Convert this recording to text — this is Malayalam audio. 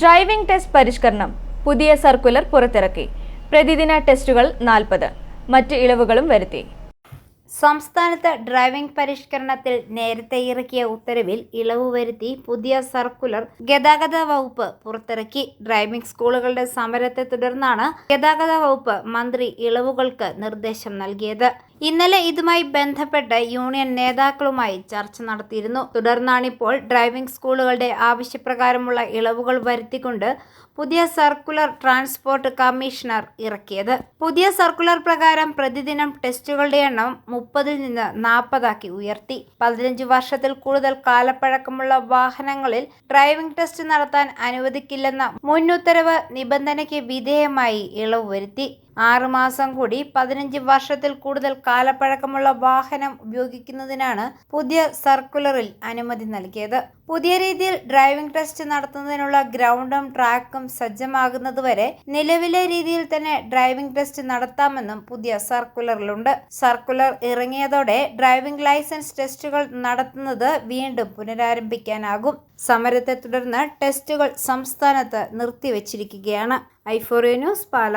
ഡ്രൈവിംഗ് ടെസ്റ്റ് പരിഷ്കരണം പുതിയ സർക്കുലർ പുറത്തിറക്കി പ്രതിദിന ടെസ്റ്റുകൾ നാൽപ്പത് മറ്റ് ഇളവുകളും വരുത്തി. സംസ്ഥാനത്ത് ഡ്രൈവിംഗ് പരിഷ്കരണത്തിൽ നേരത്തെ ഇറക്കിയ ഉത്തരവിൽ ഇളവ് വരുത്തി പുതിയ സർക്കുലർ ഗതാഗത വകുപ്പ് പുറത്തിറക്കി. ഡ്രൈവിംഗ് സ്കൂളുകളുടെ സമരത്തെ തുടർന്നാണ് ഗതാഗത വകുപ്പ് മന്ത്രി ഇളവുകൾക്ക് നിർദ്ദേശം നൽകിയത്. ഇന്നലെ ഇതുമായി ബന്ധപ്പെട്ട് യൂണിയൻ നേതാക്കളുമായി ചർച്ച നടത്തിയിരുന്നു. തുടർന്നാണിപ്പോൾ ഡ്രൈവിംഗ് സ്കൂളുകളുടെ ആവശ്യപ്രകാരമുള്ള ഇളവുകൾ വരുത്തിക്കൊണ്ട് പുതിയ സർക്കുലർ ട്രാൻസ്പോർട്ട് കമ്മീഷണർ ഇറക്കിയത്. പുതിയ സർക്കുലർ പ്രകാരം പ്രതിദിനം ടെസ്റ്റുകളുടെ എണ്ണം മുപ്പതിൽ നിന്ന് നാൽപ്പതാക്കി ഉയർത്തി. പതിനഞ്ച് വർഷത്തിൽ കൂടുതൽ കാലപ്പഴക്കമുള്ള വാഹനങ്ങളിൽ ഡ്രൈവിംഗ് ടെസ്റ്റ് നടത്താൻ അനുവദിക്കില്ലെന്ന മുന്നുത്തരവ് നിബന്ധനയ്ക്ക് വിധേയമായി ഇളവ് വരുത്തി. ആറ് മാസം കൂടി പതിനഞ്ച് വർഷത്തിൽ കൂടുതൽ കാലപ്പഴക്കമുള്ള വാഹനം ഉപയോഗിക്കുന്നതിനാണ് പുതിയ സർക്കുലറിൽ അനുമതി നൽകിയത്. പുതിയ രീതിയിൽ ഡ്രൈവിംഗ് ടെസ്റ്റ് നടത്തുന്നതിനുള്ള ഗ്രൗണ്ടും ട്രാക്കും സജ്ജമാകുന്നതുവരെ നിലവിലെ രീതിയിൽ തന്നെ ഡ്രൈവിംഗ് ടെസ്റ്റ് നടത്താമെന്നും പുതിയ സർക്കുലറിലുണ്ട്. സർക്കുലർ ഇറങ്ങിയതോടെ ഡ്രൈവിംഗ് ലൈസൻസ് ടെസ്റ്റുകൾ നടത്തുന്നത് വീണ്ടും പുനരാരംഭിക്കാനാകും. സമരത്തെ തുടർന്ന് ടെസ്റ്റുകൾ സംസ്ഥാനത്ത് നിർത്തിവച്ചിരിക്കുകയാണ്. ഐഫോറിയ ന്യൂസ് പാല.